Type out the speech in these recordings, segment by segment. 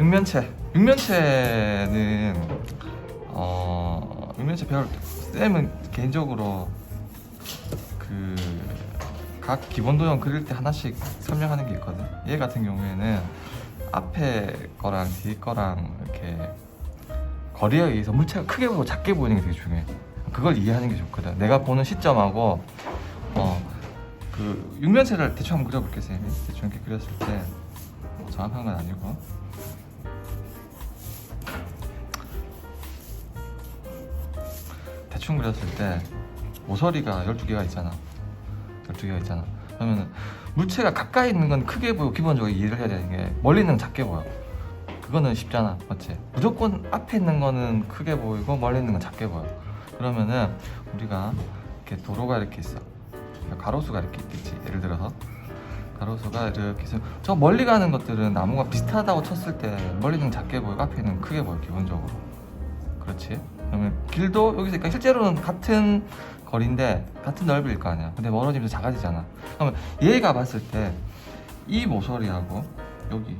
육면체. 육면체는 어 육면체 배울 때 쌤은 개인적으로 그 각 기본 도형 그릴 때 하나씩 설명하는 게 있거든. 얘 같은 경우에는 앞에 거랑 뒤에 거랑 이렇게 거리에 의해서 물체가 크게 보이고 작게 보이는 게 되게 중요해. 그걸 이해하는 게 좋거든. 내가 보는 시점하고 어그 육면체를 대충 한번 그려볼게 쌤이. 대충 이렇게 그렸을 때 뭐 정확한 건 아니고. 대충 그렸을 때 모서리가 12개가 있잖아. 12개가 있잖아. 그러면은 물체가 가까이 있는 건 크게 보이고 기본적으로 이해를 해야 되는 게 멀리 있는 건 작게 보여. 그거는 쉽잖아. 맞지? 무조건 앞에 있는 거는 크게 보이고 멀리 있는 건 작게 보여. 그러면은 우리가 이렇게 도로가 이렇게 있어. 가로수가 이렇게 있겠지. 예를 들어서 가로수가 이렇게 있으면 저 멀리 가는 것들은 나무가 비슷하다고 쳤을 때 멀리 있는 건 작게 보이고 앞에 있는 건 크게 보여 기본적으로. 그렇지? 그러면 길도 여기서 그러니까 실제로는 같은 거리인데 같은 넓이일 거 아니야. 근데 멀어지면서 작아지잖아. 그러면 얘가 봤을 때 이 모서리하고 여기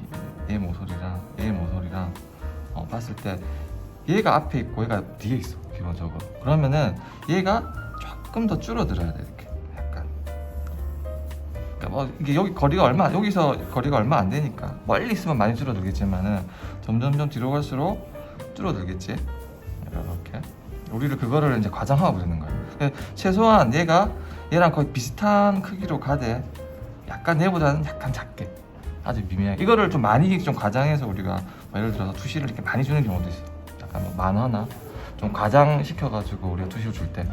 얘 모서리랑 얘 모서리랑 어, 봤을 때 얘가 앞에 있고 얘가 뒤에 있어 기본적으로. 그러면은 얘가 조금 더 줄어들어야 돼 이렇게 약간. 그러니까 뭐 이게 여기 거리가 얼마 여기서 거리가 얼마 안 되니까 멀리 있으면 많이 줄어들겠지만은 점점점 뒤로 갈수록 줄어들겠지. 이렇게 우리를 그거를 이제 과장하고 그러는 거예요. 최소한 얘가 얘랑 거의 비슷한 크기로 가되 약간 얘보다는 약간 작게 아주 미미하게 이거를 좀 많이 좀 과장해서 우리가 뭐 예를 들어서 투시를 이렇게 많이 주는 경우도 있어요. 약간 뭐 만화나 좀 과장시켜가지고 우리가 투시를 줄 때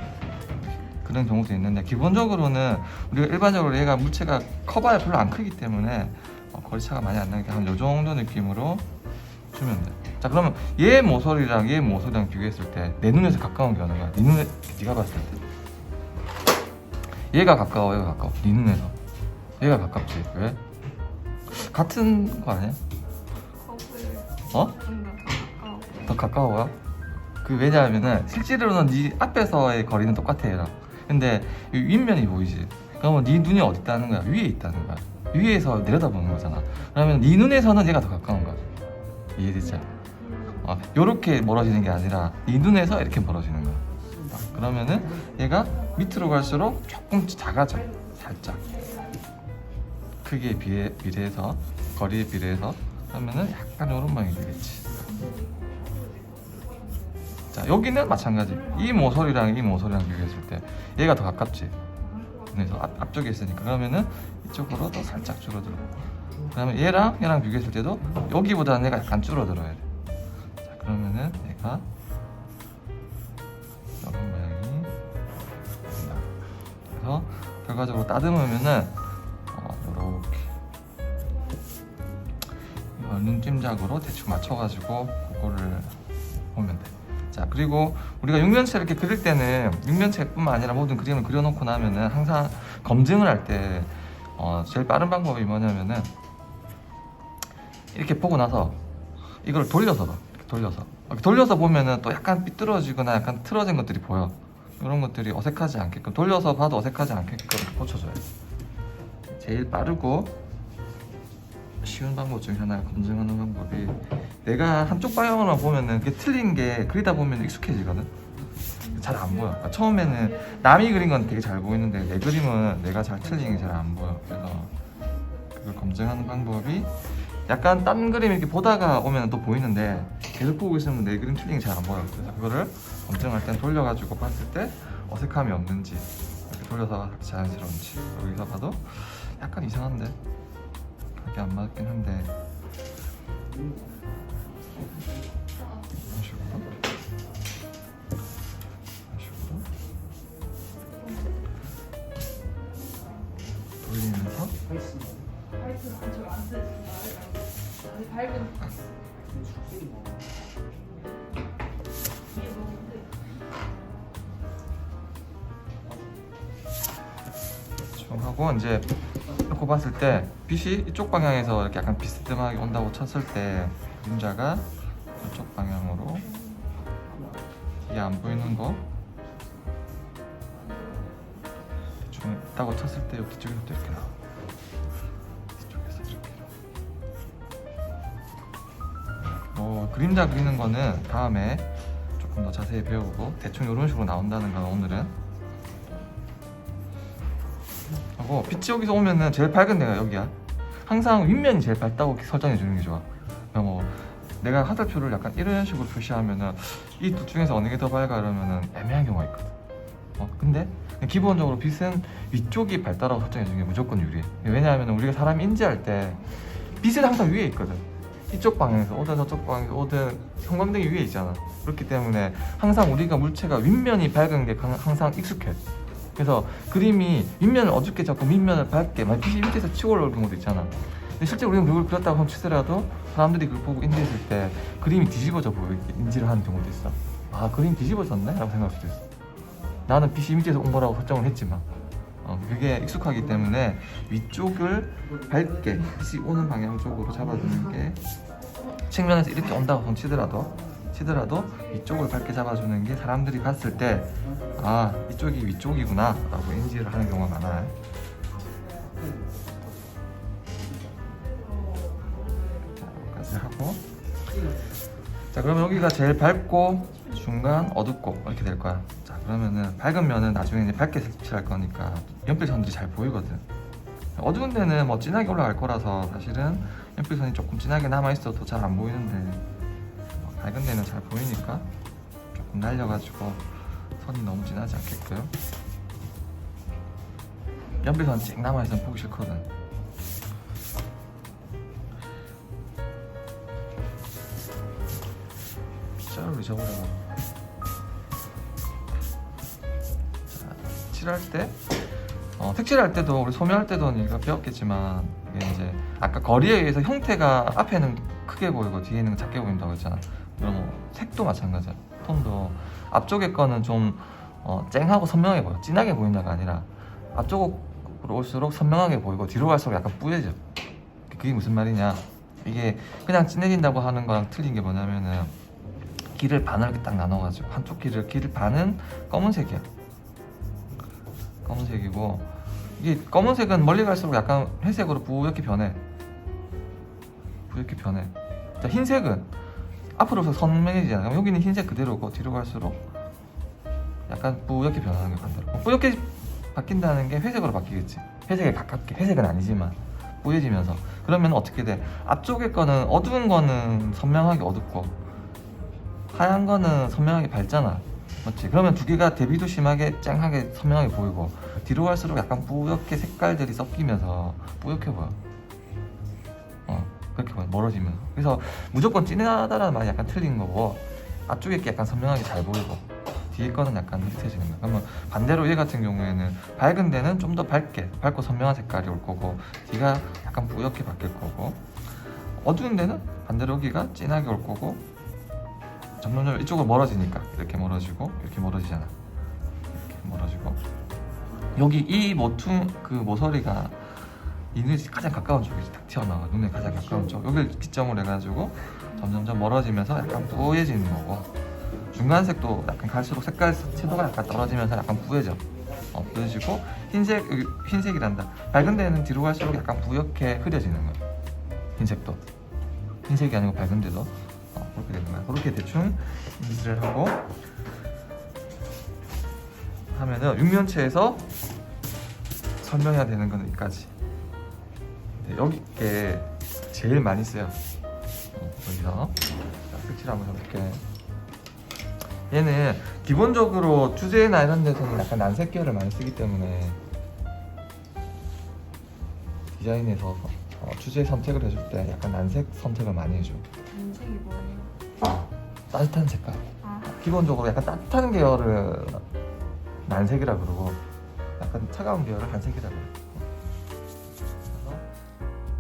그런 경우도 있는데 기본적으로는 우리가 일반적으로 얘가 물체가 커봐야 별로 안 크기 때문에 어, 거리차가 많이 안 나게 한 요 정도 느낌으로 주면 돼. 자 그러면 얘 모서리랑 얘 모서리랑 비교했을 때 내 눈에서 가까운 게 어느 거야? 네 눈에 네가 봤을 때 얘가 가까워 얘가 가까워 네 눈에서 얘가 가깝지 왜? 같은 거 아니야? 어? 가까워. 더 가까워요? 그 왜냐하면은 실제로는 네 앞에서의 거리는 똑같아 얘랑 근데 이 윗면이 보이지 그러면 네 눈이 어디 있다는 거야? 위에 있다는 거야 위에서 내려다보는 거잖아 그러면 네 눈에서는 얘가 더 가까운 거야 이해되지? 어, 요렇게 멀어지는 게 아니라 네 눈에서 이렇게 멀어지는 거야. 그러면은 얘가 밑으로 갈수록 조금 작아져 살짝. 크기에 비해, 비례해서 거리에 비례해서 그러면은 약간 이런 모양이 되겠지. 자 여기는 마찬가지. 이 모서리랑 이 모서리랑 비교했을 때 얘가 더 가깝지. 그래서 앞, 앞쪽에 있으니까. 그러면은 이쪽으로 더 살짝 줄어들어. 그다음에 얘랑 얘랑 비교했을 때도 여기보다는 얘가 약간 줄어들어야 돼자 그러면은 얘가 이런 모양이 된다. 그래서 결과적으로 따듬으면은 어, 이렇게. 눈찜작으로 대충 맞춰가지고 그거를 보면 돼. 자 그리고 우리가 육면체 이렇게 그릴 때는 육면체뿐만 아니라 모든 그림을 그려놓고 나면은 항상 검증을 할 때 어, 제일 빠른 방법이 뭐냐면은 이렇게 보고 나서 이걸 돌려서 돌려서 돌려서 보면은 또 약간 삐뚤어지거나 약간 틀어진 것들이 보여. 이런 것들이 어색하지 않게끔 돌려서 봐도 어색하지 않게끔 고쳐줘야 돼. 제일 빠르고 쉬운 방법 중에 하나가 검증하는 방법이 내가 한쪽 방향으로만 보면은 그게 틀린 게 그리다 보면 익숙해지거든 잘 안 보여 그러니까 처음에는 남이 그린 건 되게 잘 보이는데 내 그림은 내가 잘 틀린 게 잘 안 보여 그래서 그걸 검증하는 방법이 약간 딴 그림 이렇게 보다가 오면 또 보이는데 계속 보고 있으면 내 그림 게잘안 보여 그래서 그거를 검증할 땐 돌려가지고 봤을 때 어색함이 없는지 이렇게 돌려서 자연스러운지 여기서 봐도 약간 이상한데? 그게 안 맞긴 한데. 이런 식으로. 이런 식으로. 돌리면서. 밝은 좀 하고 이제 놓고 봤을 때 빛이 이쪽 방향에서 이렇게 약간 비스듬하게 온다고 쳤을 때 그림자가 이쪽 방향으로 뒤에 안 보이는 거? 대충 있다고 쳤을 때 뒤쪽에서 또 이렇게 나와 어, 그림자 그리는 거는 다음에 조금 더 자세히 배우고 대충 이런 식으로 나온다는 건 오늘은. 하고 빛이 여기서 오면은 제일 밝은 데가 여기야. 항상 윗면이 제일 밝다고 설정해 주는 게 좋아. 그러니까 뭐 내가 하달표를 약간 이런 식으로 표시하면은 이 둘 중에서 어느 게 더 밝아? 이러면은 애매한 경우가 있거든. 어, 근데 기본적으로 빛은 위쪽이 밝다라고 설정해 주는 게 무조건 유리해. 왜냐하면 우리가 사람이 인지할 때 빛은 항상 위에 있거든 이쪽 방향에서 오든 저쪽 방향에서 오든 형광등이 위에 있잖아. 그렇기 때문에 항상 우리가 물체가 윗면이 밝은 게 강- 항상 익숙해. 그래서 그림이 윗면을 어둡게 잡고 밑면을 밝게 만약 빛이 밑에서 치고 올라올 경우도 있잖아. 근데 실제 우리가 그걸 그렸다고 치더라도 사람들이 그걸 보고 인지했을 때 그림이 뒤집어져 보이게 인지를 하는 경우도 있어. 아 그림 뒤집어졌네? 라고 생각할 수도 있어. 나는 빛이 밑에서 온 거라고 설정을 했지만 어, 그게 익숙하기 때문에 위쪽을 밝게 빛이 오는 방향 쪽으로 잡아주는 게 측면에서 이렇게 온다고 치더라도 치더라도 이쪽을 밝게 잡아주는 게 사람들이 봤을 때 아 이쪽이 위쪽이구나 라고 인지를 하는 경우가 많아요. 자 여기까지 하고. 자 그러면 여기가 제일 밝고 중간 어둡고 이렇게 될 거야. 자 그러면은 밝은 면은 나중에 이제 밝게 색칠할 거니까 연필 선들이 잘 보이거든 어두운 데는 뭐 진하게 올라갈 거라서 사실은 연필선이 조금 진하게 남아 있어도 잘 안 보이는데 어, 밝은 데는 잘 보이니까 조금 날려가지고 선이 너무 진하지 않게끔 연필선 찡 남아 있으면 보기 싫거든. 빗자루를 잊어버려 칠할 때 어, 색칠할 때도 우리 소묘할 때도 우리가 배웠겠지만 이게 이제 아까 거리에 의해서 형태가 앞에는 크게 보이고 뒤에는 작게 보인다고 했잖아. 그럼 뭐 색도 마찬가지야. 톤도 앞쪽에 거는 좀 어, 쨍하고 선명해 보여. 진하게 보인다가 아니라 앞쪽으로 올수록 선명하게 보이고 뒤로 갈수록 약간 뿌얘져. 그게 무슨 말이냐? 이게 그냥 진해진다고 하는 거랑 틀린 게 뭐냐면은 길을 반을 딱 나눠가지고 한쪽 길을 길을 반은 검은색이야. 검은색이고 이게 검은색은 멀리 갈수록 약간 회색으로 뿌옇게 변해. 뿌옇게 변해. 자 흰색은 앞으로서 선명해지잖아. 그럼 여기는 흰색 그대로고 뒤로 갈수록 약간 뿌옇게 변하는 게 반대로. 어, 뿌옇게 바뀐다는 게 회색으로 바뀌겠지. 회색에 가깝게. 회색은 아니지만 뿌얘지면서. 그러면 어떻게 돼? 앞쪽에 거는 어두운 거는 선명하게 어둡고 하얀 거는 선명하게 밝잖아. 맞지? 그러면 두 개가 대비도 심하게 쨍하게 선명하게 보이고 뒤로 갈수록 약간 뿌옇게 색깔들이 섞이면서 뿌옇게 보여. 어 그렇게 보여 멀어지면서. 그래서 무조건 진하다라는 말이 약간 틀린 거고 앞쪽에 게 약간 선명하게 잘 보이고 뒤에 거는 약간 흐릿해지는 거야. 그러면 반대로 얘 같은 경우에는 밝은 데는 좀 더 밝게 밝고 선명한 색깔이 올 거고 뒤가 약간 뿌옇게 바뀔 거고 어두운 데는 반대로 여기가 진하게 올 거고 점점점 이쪽으로 멀어지니까 이렇게 멀어지고 이렇게 멀어지잖아. 이렇게 멀어지고. 여기 이 모퉁 그 모서리가 이 눈이 가장 가까운 쪽이지. 딱 튀어나와. 눈에 가장 가까운 쪽. 여기를 기점으로 해가지고 점점점 멀어지면서 약간 뿌얘지는 거고. 중간색도 약간 갈수록 색깔 채도가 약간 떨어지면서 약간 뿌얘져. 어, 뿌얘지고 흰색 흰색이란다. 밝은 데는 뒤로 갈수록 약간 뿌옇게 흐려지는 거야. 흰색도. 흰색이 아니고 밝은 데도. 어, 그렇게 거야. 그렇게 대충 인지를 하고 하면은 육면체에서 설명해야 되는 건 여기까지. 네, 여기 게 제일 많이 써요. 어, 여기서. 자, 색칠 한번 해볼게. 얘는 기본적으로 주제나 이런 데서는 약간 난색 계열을 많이 쓰기 때문에 디자인에서 어, 주제 선택을 해줄 때 약간 난색 선택을 많이 해줘. 인색이 뭐예요? 따뜻한 색깔. 아, 기본적으로 약간 따뜻한 계열을 난색이라 그러고 약간 차가운 계열을 한색이라 그래